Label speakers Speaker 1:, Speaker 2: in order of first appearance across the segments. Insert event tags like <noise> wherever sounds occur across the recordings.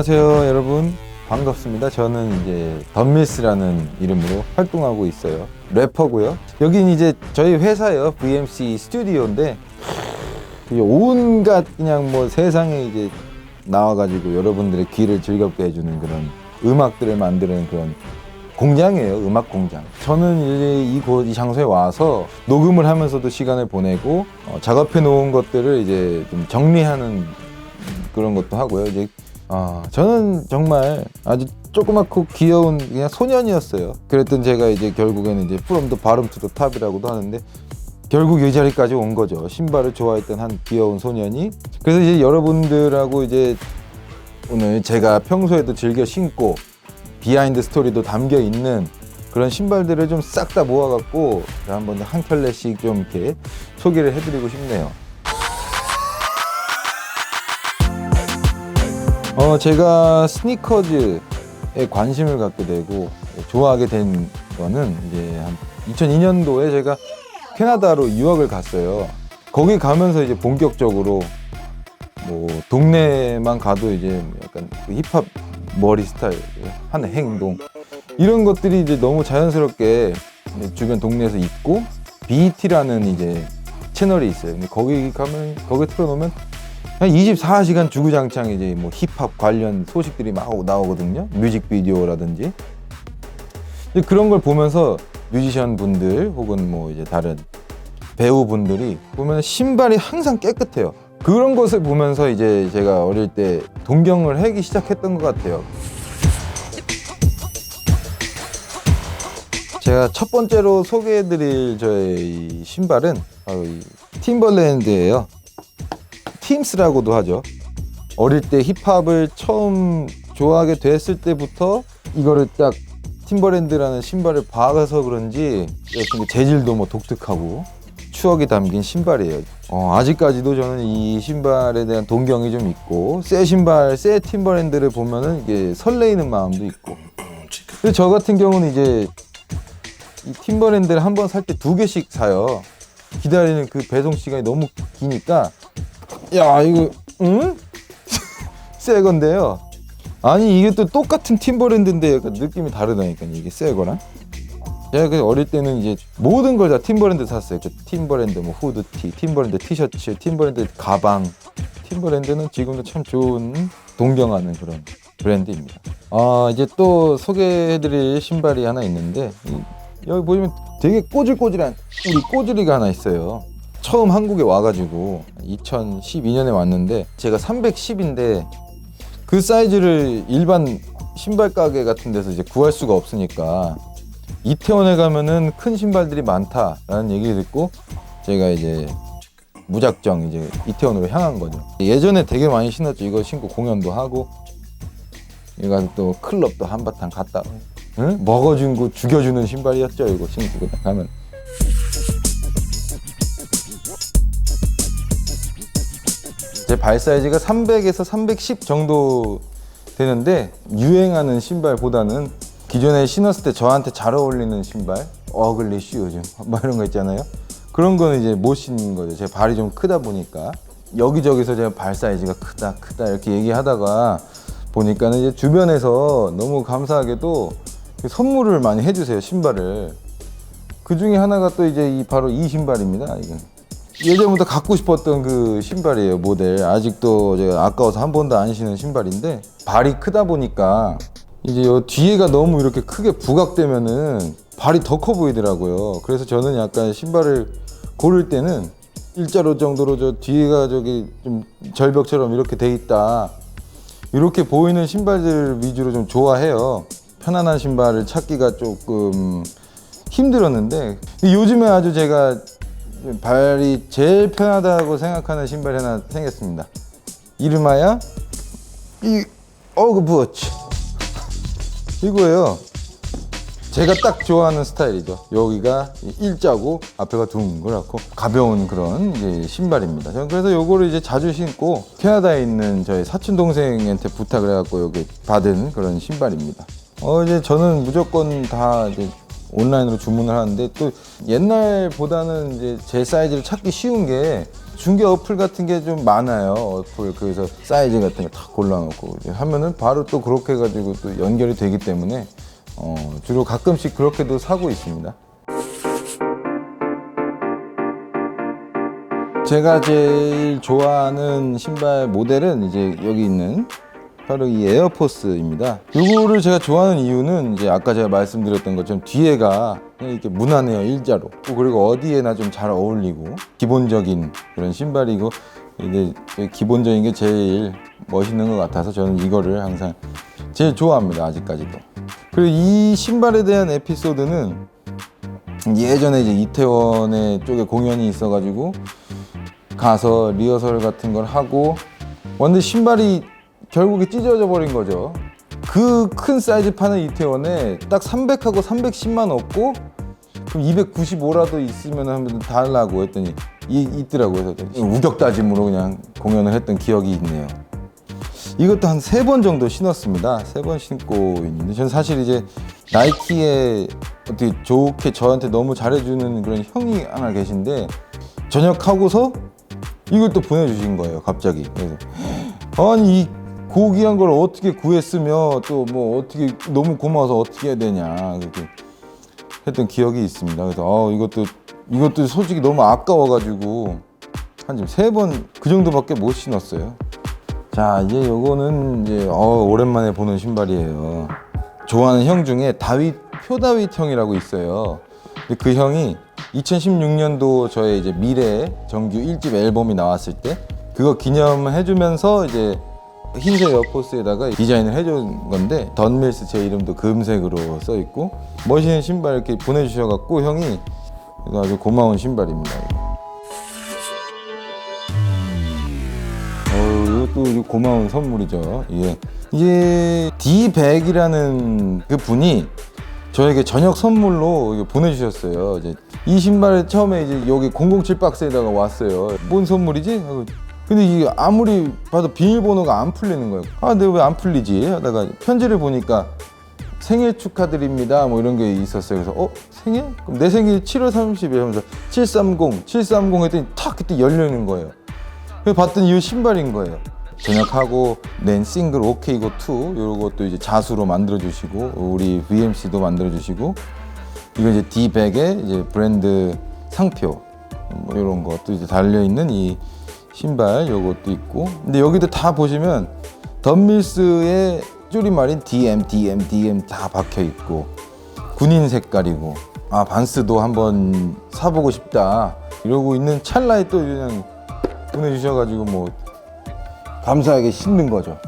Speaker 1: 안녕하세요, 여러분. 반갑습니다. 저는 이제 덤밀스라는 이름으로 활동하고 있어요. 래퍼고요. 여긴 이제 저희 회사요. VMC 스튜디오인데 온갖 그냥 뭐 세상에 이제 나와가지고 여러분들의 귀를 즐겁게 해주는 그런 음악들을 만드는 그런 공장이에요. 음악 공장. 저는 이제 이곳 이 장소에 와서 녹음을 하면서도 시간을 보내고 어, 작업해 놓은 것들을 이제 좀 정리하는 그런 것도 하고요. 이제 아, 저는 정말 아주 조그맣고 귀여운 그냥 소년이었어요. 그랬던 제가 이제 결국에는 이제 프롬도 바름투도 탑이라고도 하는데 결국 이 자리까지 온 거죠. 신발을 좋아했던 한 귀여운 소년이. 그래서 이제 여러분들하고 이제 오늘 제가 평소에도 즐겨 신고 비하인드 스토리도 담겨 있는 그런 신발들을 좀 싹 다 모아갖고 한번 한 켤레씩 좀 이렇게 소개를 해드리고 싶네요. 어, 제가 스니커즈에 관심을 갖게 되고 좋아하게 된 거는 이제 한 2002년도에 제가 캐나다로 유학을 갔어요. 거기 가면서 이제 본격적으로 뭐 동네만 가도 이제 약간 그 힙합 머리 스타일, 한 행동 이런 것들이 이제 너무 자연스럽게 주변 동네에서 있고 BET라는 이제 채널이 있어요. 거기 가면 거기 틀어놓으면 24시간 주구장창 이제 뭐 힙합 관련 소식들이 막 나오거든요. 뮤직비디오라든지. 그런 걸 보면서 뮤지션 분들 혹은 뭐 이제 다른 배우분들이 보면 신발이 항상 깨끗해요. 그런 것을 보면서 이제 제가 어릴 때 동경을 하기 시작했던 것 같아요. 제가 첫 번째로 소개해드릴 저의 신발은 바로 이 팀벌랜드예요. 팀스라고도 하죠. 어릴 때 힙합을 처음 좋아하게 됐을 때부터 이거를 딱 팀버랜드라는 신발을 봐서 그런지 재질도 뭐 독특하고 추억이 담긴 신발이에요. 어, 아직까지도 저는 이 신발에 대한 동경이 좀 있고 새 신발, 새 팀버랜드를 보면은 이게 설레이는 마음도 있고. 근데 저 같은 경우는 이제 이 팀버랜드를 한번살 때 두 개씩 사요. 기다리는 그 배송 시간이 너무 기니까 야 이거 응? <laughs> 새 건데요. 아니 이게 또 똑같은 팀버랜드인데 약간 느낌이 다르다니까 이게 새 거랑. 제가 그 어릴 때는 이제 모든 걸 다 팀버랜드 샀어요. 그 팀버랜드 뭐 후드티, 팀버랜드 티셔츠, 팀버랜드 가방. 팀버랜드는 지금도 참 좋은 동경하는 그런 브랜드입니다. 아 이제 또 소개해드릴 신발이 하나 있는데 여기 보시면 되게 꼬질꼬질한 우리 꼬질이가 하나 있어요. 처음 한국에 와가지고 2012년에 왔는데 제가 310인데 그 사이즈를 일반 신발 가게 같은 데서 이제 구할 수가 없으니까 이태원에 가면은 큰 신발들이 많다라는 얘기를 듣고 제가 이제 무작정 이제 이태원으로 향한 거죠. 예전에 되게 많이 신었죠. 이거 신고 공연도 하고 이기또 클럽도 한바탕 갔다 응? 먹어준 거 죽여주는 신발이었죠. 이거 신고 그냥 가면. 제발 사이즈가 300에서 310 정도 되는데 유행하는 신발보다는 기존에 신었을 때 저한테 잘 어울리는 신발 어글리슈 요즘 <laughs> 뭐 이런 거 있잖아요 그런 거는 이제 못 신는 거죠 제 발이 좀 크다 보니까 여기저기서 제 발 사이즈가 크다 크다 이렇게 얘기하다가 보니까는 이제 주변에서 너무 감사하게도 선물을 많이 해주세요 신발을 그 중에 하나가 또 이제 이 바로 이 신발입니다 이건. 예전부터 갖고 싶었던 그 신발이에요 모델 아직도 제가 아까워서 한 번도 안 신은 신발인데 발이 크다 보니까 이제 요 뒤에가 너무 이렇게 크게 부각되면은 발이 더 커 보이더라고요 그래서 저는 약간 신발을 고를 때는 일자로 정도로 저 뒤에가 저기 좀 절벽처럼 이렇게 돼 있다 이렇게 보이는 신발들 위주로 좀 좋아해요 편안한 신발을 찾기가 조금 힘들었는데 요즘에 아주 제가 발이 제일 편하다고 생각하는 신발 하나 생겼습니다. 이름하여 이 어그부츠 이거예요. 제가 딱 좋아하는 스타일이죠. 여기가 일자고 앞에가 둥그랗고 가벼운 그런 신발입니다. 저는 그래서 요거를 이제 자주 신고 캐나다에 있는 저희 사촌 동생한테 부탁을 해갖고 여기 받은 그런 신발입니다. 어 이제 저는 무조건 다 이제 온라인으로 주문을 하는데 또 옛날보다는 이제 제 사이즈를 찾기 쉬운 게중계 어플 같은 게 좀 많아요. 어플 그래서 사이즈 같은 거 다 골라놓고 하면은 바로 또 그렇게 해가지고 또 연결이 되기 때문에 어, 주로 가끔씩 그렇게도 사고 있습니다. 제가 제일 좋아하는 신발 모델은 이제 여기 있는 바로 이 에어포스입니다. 이거를 제가 좋아하는 이유는 이제 아까 제가 말씀드렸던 것처럼 뒤에가 이렇게 무난해요 일자로 그리고 어디에나 좀 잘 어울리고 기본적인 그런 신발이고 이제 기본적인 게 제일 멋있는 것 같아서 저는 이거를 항상 제일 좋아합니다 아직까지도 그리고 이 신발에 대한 에피소드는 예전에 이제 이태원에 쪽에 공연이 있어가지고 가서 리허설 같은 걸 하고 완전 신발이 결국에 찢어져 버린 거죠. 그 큰 사이즈 파는 이태원에 딱 300하고 310만 없고 그럼 295라도 있으면 하면 달라고 했더니 이, 있더라고요. 그래서 우격다짐으로 그냥 공연을 했던 기억이 있네요. 이것도 한 세 번 정도 신었습니다. 세 번 신고 있는데 저는 사실 이제 나이키에 어떻게 좋게 저한테 너무 잘해주는 그런 형이 하나 계신데 저녁하고서 이걸 또 보내주신 거예요. 갑자기. 그래서 아니 고귀한 걸 어떻게 구했으며 또 뭐 어떻게 너무 고마워서 어떻게 해야 되냐 이렇게 했던 기억이 있습니다. 그래서 어, 이것도 이것도 솔직히 너무 아까워가지고 한 지금 세 번 그 정도밖에 못 신었어요. 자 이제 요거는 이제 어, 오랜만에 보는 신발이에요. 좋아하는 형 중에 다윗 표다윗 형이라고 있어요. 그 형이 2016년도 저의 이제 미래 정규 1집 앨범이 나왔을 때 그거 기념해주면서 이제 흰색 에어포스에다가 디자인을 해준 건데 던밀스 제 이름도 금색으로 써 있고 멋있는 신발 이렇게 보내주셔갖고 형이 아주 고마운 신발입니다. 이것도 고마운 선물이죠. 예. 이게 D100이라는 그 분이 저에게 저녁 선물로 보내주셨어요. 이제 이 신발 처음에 이제 여기 007 박스에다가 왔어요. 뭔 선물이지? 근데 이게 아무리 봐도 비밀번호가 안 풀리는 거예요. 아, 근데 왜 안 풀리지? 하다가 편지를 보니까 생일 축하드립니다. 뭐 이런 게 있었어요. 그래서 어? 생일? 그럼 내 생일 7월 30일 하면서 730, 730 했더니 탁 그때 열려는 거예요. 그래서 봤더니 이 신발인 거예요. 전역하고 낸 싱글 오케고2이 것도 이제 자수로 만들어 주시고 우리 VMC도 만들어 주시고 이거 이제 D백의 이제 브랜드 상표 뭐 이런 것도 이제 달려 있는 이 신발 요것도 있고 근데 여기도 다 보시면 덤밀스의 줄임말인 DM, DM, DM 다 박혀 있고 군인 색깔이고 아 반스도 한번 사보고 싶다 이러고 있는 찰나에 또 그냥 보내주셔가지고 뭐 감사하게 신는 거죠.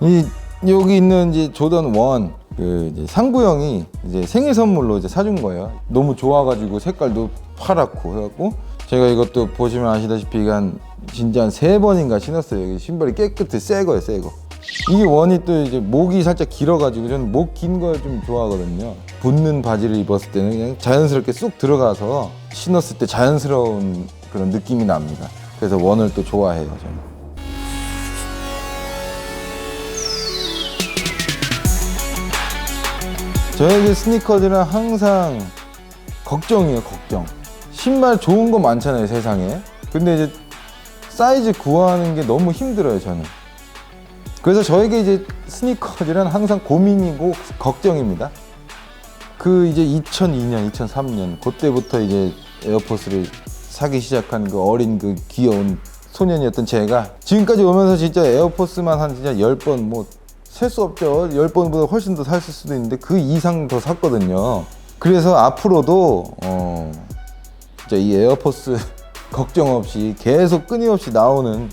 Speaker 1: 이 여기 있는 이제 조던 원그 이제 상구 형이 이제 생일 선물로 이제 사준 거예요. 너무 좋아가지고 색깔도 파랗고 해갖고 제가 이것도 보시면 아시다시피 이게 한 진짜 한 세 번인가 신었어요. 여기 신발이 깨끗해 새 거예요, 새 거. 이게 원이 또 이제 목이 살짝 길어가지고 저는 목긴걸좀 좋아하거든요. 붙는 바지를 입었을 때는 그냥 자연스럽게 쑥 들어가서 신었을 때 자연스러운 그런 느낌이 납니다. 그래서 원을 또 좋아해요, 저는. 저에게 스니커즈는 항상 걱정이에요, 걱정. 신발 좋은 거 많잖아요 세상에 근데 이제 사이즈 구하는 게 너무 힘들어요 저는 그래서 저에게 이제 스니커즈란 항상 고민이고 걱정입니다 그 이제 2002년 2003년 그때부터 이제 에어포스를 사기 시작한 그 어린 그 귀여운 소년이었던 제가 지금까지 오면서 진짜 에어포스만 한 진짜 10번 뭐 셀 수 없죠 10번보다 훨씬 더 샀을 수도 있는데 그 이상 더 샀거든요 그래서 앞으로도 어 진짜 이 에어포스 <laughs> 걱정 없이 계속 끊임없이 나오는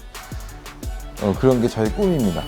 Speaker 1: 어, 그런 게 저의 꿈입니다.